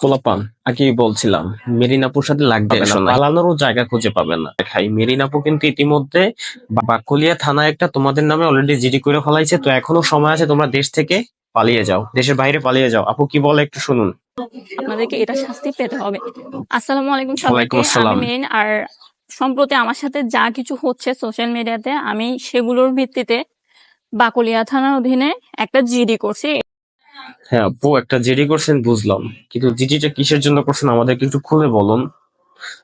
পোলাপান আগেই বলছিলাম মেরিনাপুর সাথে লাগবে পালানোরও জায়গা খুঁজে পাবেন না। খাই মেরিনাপু কিন্তু ইতিমধ্যে বাকলিয়া থানায় একটা তোমাদের নামে অলরেডি জিডি করে ফেলাইছে তো এখনও সময় আছে তোমরা দেশ থেকে পালিয়ে যাও দেশের বাইরে পালিয়ে যাও। আপু কি বলে একটু শুনুন। আপনাদেরকে এটা শাস্তি পেতে হবে। আসসালামু আলাইকুম ওয়ালাইকুম সবাইকে আর সম্প্রতি আমার সাথে যা কিছু হচ্ছে সোশ্যাল মিডিয়াতে আমি সেগুলোর ভিত্তিতে বাকলিয়া থানার অধীনে একটা জিডি করছি। হ্যাঁ আপু, একটা জিডি করছেন, বুঝলাম। কিন্তু জিডিটা কিসের জন্য করছেন, আমাদেরকে একটু খুলে বলুন।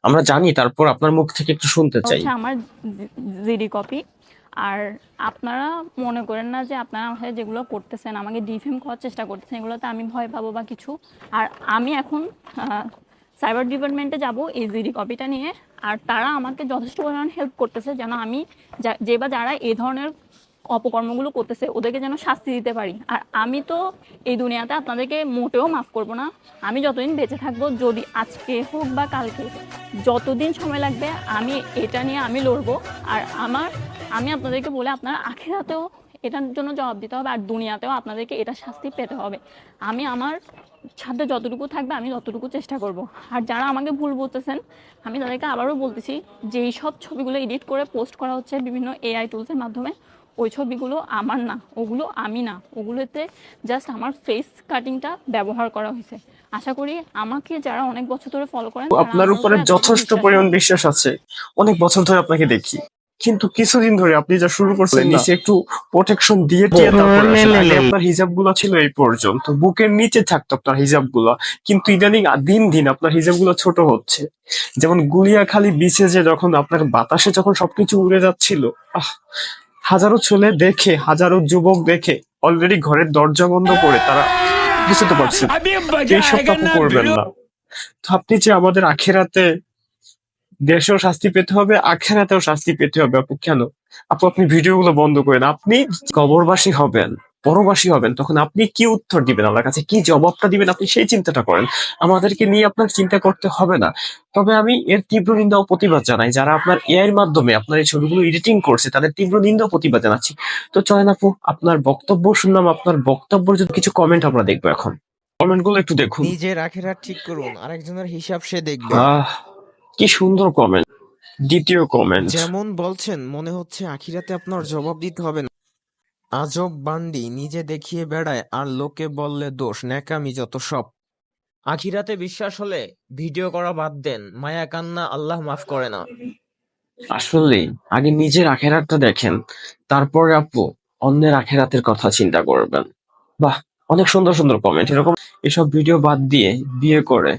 আমরা জানি, তারপর আপনার মুখ থেকে একটু শুনতে চাই। হচ্ছে আমার জিডি কপি। আর আপনারা মনে করেন না যে আপনারা সাথে যেগুলো করতেছেন, আমাকে ডিফেম করার চেষ্টা করতেছেন, এগুলোতে আমি ভয় পাবো বা কিছু। আর আমি এখন সাইবার ডিপার্টমেন্টে যাব এই জিডি কপিটা নিয়ে। আর তারা আমাকে যথেষ্ট পরিমাণ হেল্প করতেছে, যেন আমি যে বা যারা এই ধরনের অপকর্মগুলো করতেছে, ওদেরকে যেন শাস্তি দিতে পারি। আর আমি তো এই দুনিয়াতে আপনাদেরকে মোটেও মাফ করব না। আমি যতদিন বেঁচে থাকব, যদি আজকে হোক বা কালকে, যতদিন সময় লাগবে, আমি এটা নিয়ে আমি লড়বো। আর আমার, আমি আপনাদেরকে বলে আপনার আখেরাতেও এটার জন্য জবাব দিতে হবে, আর দুনিয়াতেও আপনাদেরকে এটা শাস্তি পেতে হবে। আমি আমার সাথে যতটুকু থাকবে, আমি ততটুকু চেষ্টা করব। আর যারা আমাকে ভুল বলতেছেন, আমি তাদেরকে আবারও বলতেছি যে এই সব ছবিগুলো এডিট করে পোস্ট করা হচ্ছে বিভিন্ন এআই টুলসের মাধ্যমে ওই ছবিগুলো আমার না ওগুলো আমি না ওগুলোতে জাস্ট আমার ফেস কাটিংটা ব্যবহার করা হয়েছে। আশা করি আমাকে যারা অনেক বছর ধরে ফলো করেন আপনার উপরে যথেষ্ট পরিমাণ বিশ্বাস আছে। অনেক বছর ধরে আপনাকে দেখি। কিন্তু কিছুদিন ধরে আপনি যা শুরু করছেন নিচে একটু প্রোটেকশন দিয়ে দিয়ে তারপরে আপনার হিজাবগুলো ছিল এই পর্যন্ত। বুকের নিচে থাকতো আপনার হিজাবগুলো কিন্তু ইদানিং দিন দিন আপনার হিজাবগুলো ছোট হচ্ছে। যেমন গুলিয়াখালী বিচে যে যখন আপনার বাতাসে যখন সবকিছু উড়ে যাচ্ছিল আহ হাজারো ছেলে দেখে হাজারো যুবক দেখে অলরেডি ঘরের দরজা বন্ধ করে তারা বুঝতে পারছেন এই সব আপু করবেন না। তো আপনি যে আমাদের আখেরাতে দেশেও শাস্তি পেতে হবে আখেরাতেও শাস্তি পেতে হবে আপু কেন? আপু আপনি ভিডিওগুলো বন্ধ করেন। আপনি কবরবাসী হবেন। পরবাসী হবেন তখন আপনি কি উত্তর দিবেন? আমার কাছে কি জবাবটা দিবেন? আপনি সেই চিন্তাটা করেন। আমাদেরকে নিয়ে আপনার চিন্তা করতে হবে না। তবে আমি এর তীব্র নিন্দা ও প্রতিবাদ জানাই। যারা আপনার এআই এর মাধ্যমে আপনার এই ছবিগুলো এডিটিং করছে তাদের তীব্র নিন্দা ও প্রতিবাদ জানাচ্ছি। তো চলেন আপু আপনার বক্তব্য শুনলাম। আপনার বক্তব্য যদি কিছু কমেন্ট আমরা দেখব এখন। কমেন্টগুলো একটু দেখুন। নিজের আখেরাত ঠিক করুন আরেকজনের হিসাব সে দেখবে। কি সুন্দর কমেন্ট দ্বিতীয় কমেন্ট যেমন বলছেন মনে হচ্ছে আখিরাতে আপনার জবাব দিতে হবে না। আজব বান্ডি নিজে দেখিয়ে বেড়ায় আর লোকে বললে দোষ, ন্যাকামি যত সব। আখিরাতে বিশ্বাস হলে ভিডিও করা বাদ দেন, মায়া, কান্না আল্লাহ মাফ করে না। আসলে আগে নিজের আখেরাতটা দেখেন, তারপরে আপু অন্যের আখেরাতের কথা চিন্তা করবেন। বাহ, অনেক সুন্দর সুন্দর কমেন্ট এরকম এসব ভিডিও বাদ দিয়ে বিয়ে করে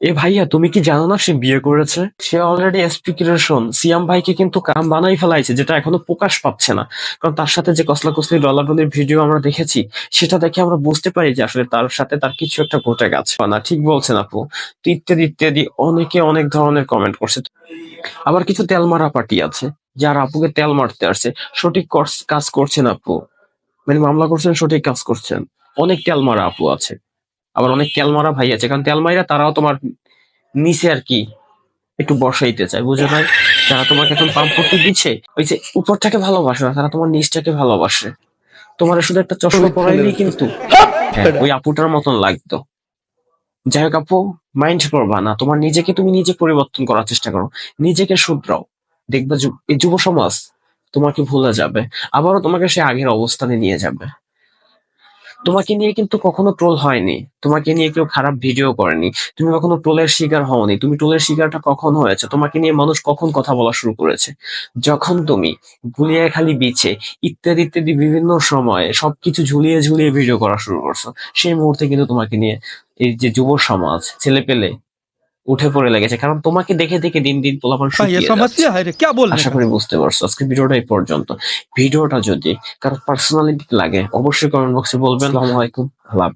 এ ভাইয়া, তুমি কি জানো না সে বিয়ে করেছে? সে অলরেডি এসপিকিরেশন সিয়াম ভাইকে কিন্তু কাম বানাই ফেলাইছে, যেটা এখনও প্রকাশ পাচ্ছে না। কারণ তার সাথে যে কসলা কসলি ডলাডলির ভিডিও আমরা দেখেছি, সেটা দেখে আমরা বুঝতে পারি যে আসলে তার সাথে তার কিছু একটা ঘটে গেছে। না, ঠিক বলছেন আপু। তো ইত্যাদি ইত্যাদি অনেকে অনেক ধরনের কমেন্ট করছে। আবার কিছু তেল মারা পার্টি আছে, যারা আপুকে তেল মারতে আসছে। সঠিক কাজ করছেন আপু। মানে মামলা করছেন, সঠিক কাজ করছেন। অনেক তেল মারা আপু আছে। আবার অনেক তেল মারা ভাই আছে কারণ তেল মাইরা তারাও তোমার নিচে আর কি একটু বসাইতে চায় বুঝে ভাই যারা তোমাকে এখন পাম্প করতে দিচ্ছে ওই যে উপরটাকে ভালোবাসে না তারা তোমার নিচটাকে ভালোবাসে। তোমার শুধু একটা চশমা পরাইলেই কিন্তু হ্যাঁ, ওই আপুটার মতন লাগতো। যাই হোক আপু মাইন্ড করবা না তোমার নিজেকে তুমি নিজে পরিবর্তন করার চেষ্টা করো নিজেকে শুধরাও। দেখবে এই যুব সমাজ তোমাকে ভুলে যাবে আবারও তোমাকে সে আগের অবস্থানে নিয়ে যাবে। তোমাকে নিয়ে কিন্তু কখনো ট্রোল হয়নি। তোমাকে নিয়ে কেউ খারাপ ভিডিও করেনি। তুমি কখনো ট্রোলের শিকার হওনি। তুমি ট্রোলের শিকারটা কখন হয়েছে? তোমাকে নিয়ে মানুষ কখন কথা বলা শুরু করেছে? যখন তুমি গুলিয়াখালি বিচে, ইত্যাদি ইত্যাদি বিভিন্ন সময়ে সবকিছু ঝুলিয়ে ঝুলিয়ে ভিডিও করা শুরু করছ, সেই মুহূর্তে কিন্তু তোমাকে নিয়ে এই যে যুব সমাজ ছেলে পেলে উঠে পড়ে লেগেছে। কারণ তোমাকে দেখে দেখে দিন দিন তোলাফল আশা করি বুঝতে পারছ। আজকে ভিডিওটা এই পর্যন্ত। ভিডিওটা যদি কারও পার্সোনালিটি লাগে অবশ্যই কমেন্ট বক্সে বলবেন। আসসালামু আল্লাহ